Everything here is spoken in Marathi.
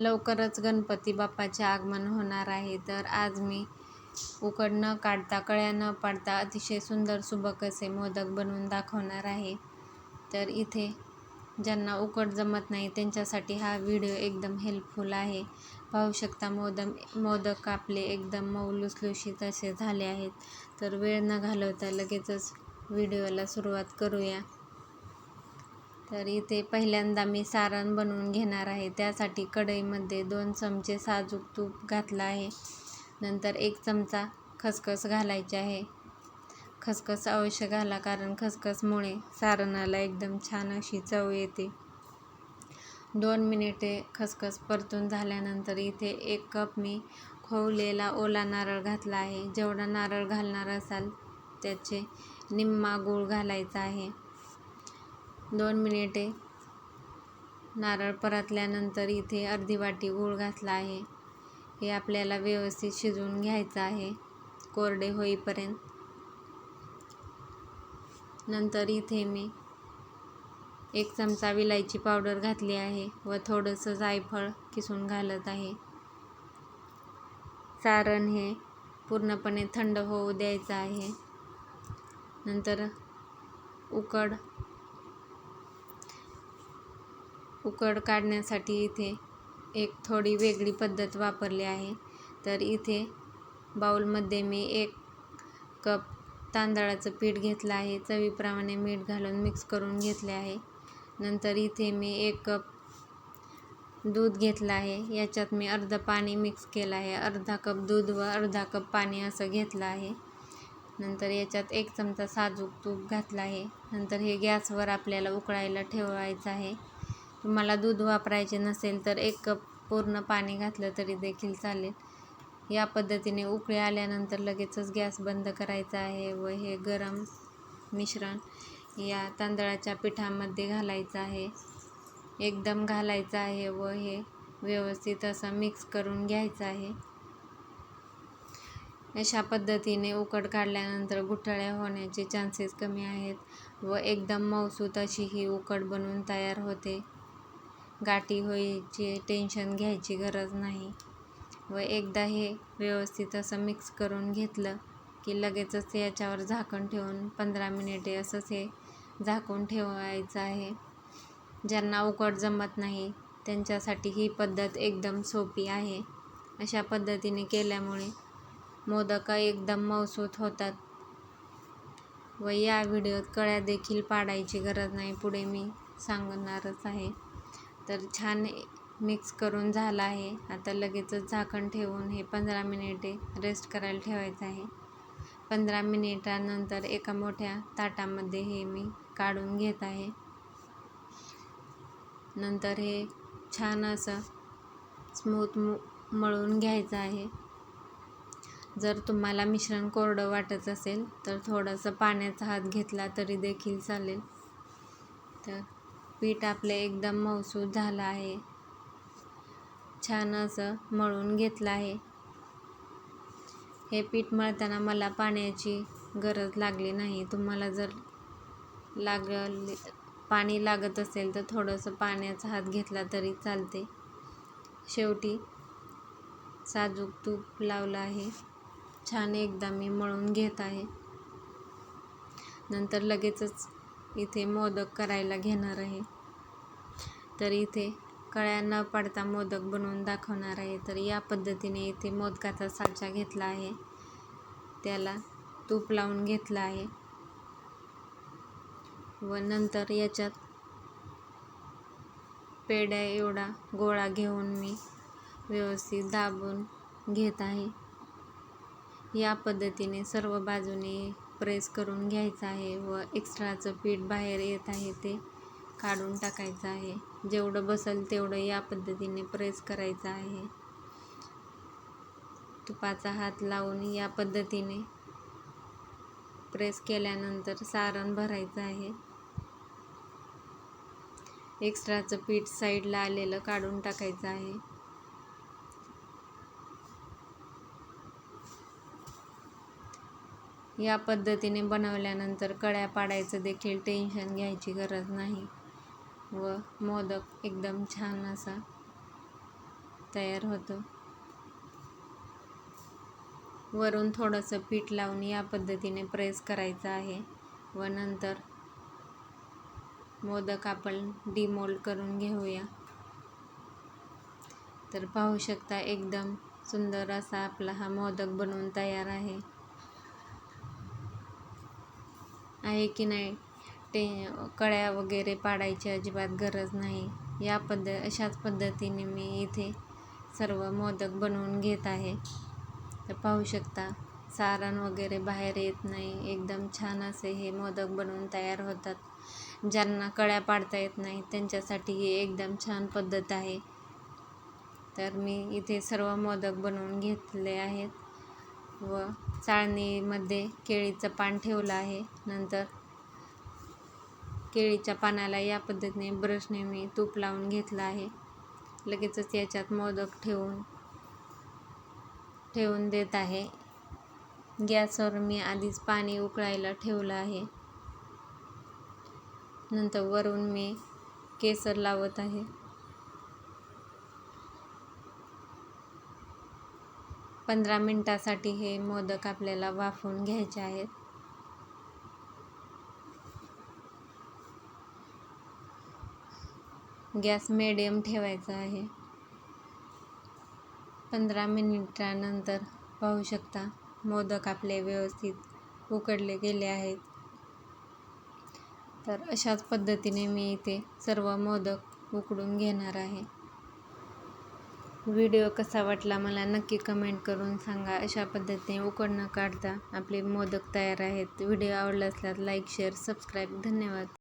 लवकरच गणपती बाप्पाचे आगमन होणार आहे. तर आज मी उकड न काढता कळ्या न पाडता अतिशय सुंदर सुबक असे मोदक बनवून दाखवणार आहे. तर इथे ज्यांना उकड जमत नाही त्यांच्यासाठी हा व्हिडिओ एकदम हेल्पफुल आहे. पाहू शकता मोदक मोदक आपले एकदम मऊ लुसलुशीत असे झाले आहेत. तर वेळ न घालवता लगेचच व्हिडिओला सुरुवात करूया. तर इथे पहिल्यांदा मी सारण बनवून घेणार आहे. त्यासाठी कढईमध्ये दोन चमचे साजूक तूप घातलं आहे. नंतर एक चमचा खसखस घालायचे आहे. खसखस अवश्य घाला कारण खसखसमुळे सारणाला एकदम छान अशी चव येते. दोन मिनिटे खसखस परतून झाल्यानंतर इथे एक कप मी खोवलेला ओला नारळ घातला आहे. जेवढा नारळ घालणार असाल त्याचे निम्मा गूळ घालायचा आहे. दोन मिनिटे. नारळ परतल्यानंतर इथे अर्धी वाटी गूळ घातला आहे. हे आपल्याला व्यवस्थित शिजवून घ्यायचं आहे. कोरडे होईपर्यंत. नंतर इथे मी एक चमचा विलायची पावडर घातली आहे व थोडंसं जायफळ किसून घालत आहे. सारण हे पूर्णपणे थंड होऊ द्यायचं आहे. नंतर उकड उकड काढण्यासाठी इथे एक थोडी वेगळी पद्धत वापरली आहे. तर इथे बाऊलमध्ये मी एक कप तांदळाचं पीठ घेतलं आहे. चवीप्रमाणे मीठ घालून मिक्स करून घेतले आहे. नंतर इथे मी एक कप दूध घेतलं आहे. याच्यात मी अर्ध पाणी मिक्स केलं आहे. अर्धा कप दूध व अर्धा कप पाणी असं घेतलं आहे. नंतर याच्यात एक चमचा साजूक तूप घातला आहे. नंतर हे गॅसवर आपल्याला उकळायला ठेवायचं आहे. तुम्हाला दूध वापरायचे नसेल तर एक कप पूर्ण पाणी घातलं तरी देखील चालेल. या पद्धतीने उकळी आल्यानंतर लगेचच गॅस बंद करायचा आहे व हे गरम मिश्रण या तांदळाच्या पिठामध्ये घालायचं आहे. एकदम घालायचं आहे व हे व्यवस्थित असं मिक्स करून घ्यायचं आहे. अशा पद्धतीने उकड काढल्यानंतर गुठळ्या होण्याचे चान्सेस कमी आहेत व एकदम मऊसूत अशी ही उकड बनवून तयार होते. गाठी होईचे टेन्शन घ्यायची गरज नाही. व एकदा हे व्यवस्थित असं मिक्स करून घेतलं की लगेचच याच्यावर झाकण ठेवून पंधरा मिनिटे असंच हे झाकून ठेवायचं आहे. ज्यांना उकड जमत नाही त्यांच्यासाठी ही पद्धत एकदम सोपी आहे. अशा पद्धतीने केल्यामुळे मोदक एकदम मऊसूत होतात. व या व्हिडिओत कळ्या देखील पाडायची गरज नाही पुढे मी सांगणारच आहे. तर छान मिक्स करून झालं आहे. आता लगेचच झाकण ठेवून हे पंधरा मिनिटे रेस्ट करायला ठेवायचं आहे. पंधरा मिनिटानंतर एका मोठ्या ताटामध्ये हे मी काढून घेत आहे. नंतर हे छान असं स्मूथ मळून घ्यायचं आहे. जर तुम्हाला मिश्रण कोरडं वाटत असेल तर थोडंसं पाण्याचा हात घेतला तरी देखील चालेल. तर पीठ आपलं एकदम मऊसूत झालं आहे. छान असं मळून घेतलं आहे. हे पीठ मळताना मला पाण्याची गरज लागली नाही. तुम्हाला जर लागल पाणी लागत असेल तर थोडंसं पाण्याचा हात घेतला तरी चालते. शेवटी साजूक तूप लावलं आहे. छान एकदा मी मळून घेत आहे. नंतर लगेचच इथे मोदक करायला घेणार आहे. तर इथे कळ्या न पडता मोदक बनवून दाखवणार आहे. तर या पद्धतीने इथे मोदकाचा साचा घेतला आहे. त्याला तूप लावून घेतलं आहे. व नंतर याच्यात पेड्या एवढा गोळा घेऊन मी व्यवस्थित दाबून घेत आहे. या पद्धतीने सर्व बाजूने प्रेस करून घ्यायचं आहे व एक्स्ट्राचं पीठ बाहेर येत आहे ते काढून टाकायचं आहे. जेवढं बसेल तेवढं या पद्धतीने प्रेस करायचं आहे. तुपाचा हात लावून या पद्धतीने प्रेस केल्यानंतर सारण भरायचं आहे. एक्स्ट्राचं पीठ साईडला आलेलं काढून टाकायचं आहे. या पद्धतीने बनवल्यानंतर कळ्या पाडायचं देखील टेन्शन घ्यायची गरज नाही. व मोदक एकदम छान असा तयार होतो. वरून थोडंसं पीठ लावून या पद्धतीने प्रेस करायचं आहे. व नंतर मोदक आपण डिमोल्ड करून घेऊया. तर पाहू शकता एकदम सुंदर असा आपला हा मोदक बनवून तयार आहे. आहे की नाही ते कळ्या वगैरे पाडायची अजिबात गरज नाही. या पद्ध अशाच पद्धतीने मी इथे सर्व मोदक बनवून घेत आहे. तर पाहू शकता सारण वगैरे बाहेर येत नाही. एकदम छान असे हे मोदक बनवून तयार होतात. ज्यांना कळ्या पाडता येत नाही त्यांच्यासाठी ही एकदम छान पद्धत आहे. तर मी इथे सर्व मोदक बनवून घेतले आहेत. व चाळणीमध्ये केळीचं पान ठेवलं आहे. नंतर केळीच्या पानाला या पद्धतीने ब्रशने मी तूप लावून घेतलं आहे. लगेचच याच्यात मोदक ठेवून ठेवून देत आहे. गॅसवर मी आधीच पाणी उकळायला ठेवलं आहे. नंतर वरून मी केसर लावत आहे. पंधरा मिनटासाठी हे मोदक आपल्याला वाफवून घ्यायचे आहेत. गॅस मिडियम ठेवायचा आहे. पंधरा मिनिटानंतर पाहू शकता मोदक आपले व्यवस्थित उकडले गेले आहेत. तर अशाच पद्धतीने मी इथे सर्व मोदक उकडून घेणार आहे. व्हिडिओ कसा वाटला मला नक्की कमेंट करून सांगा. अशा पद्धतीने उकड न काढता आपले मोदक तयार आहेत. व्हिडिओ आवडला असल्यास लाईक शेअर सबस्क्राईब धन्यवाद.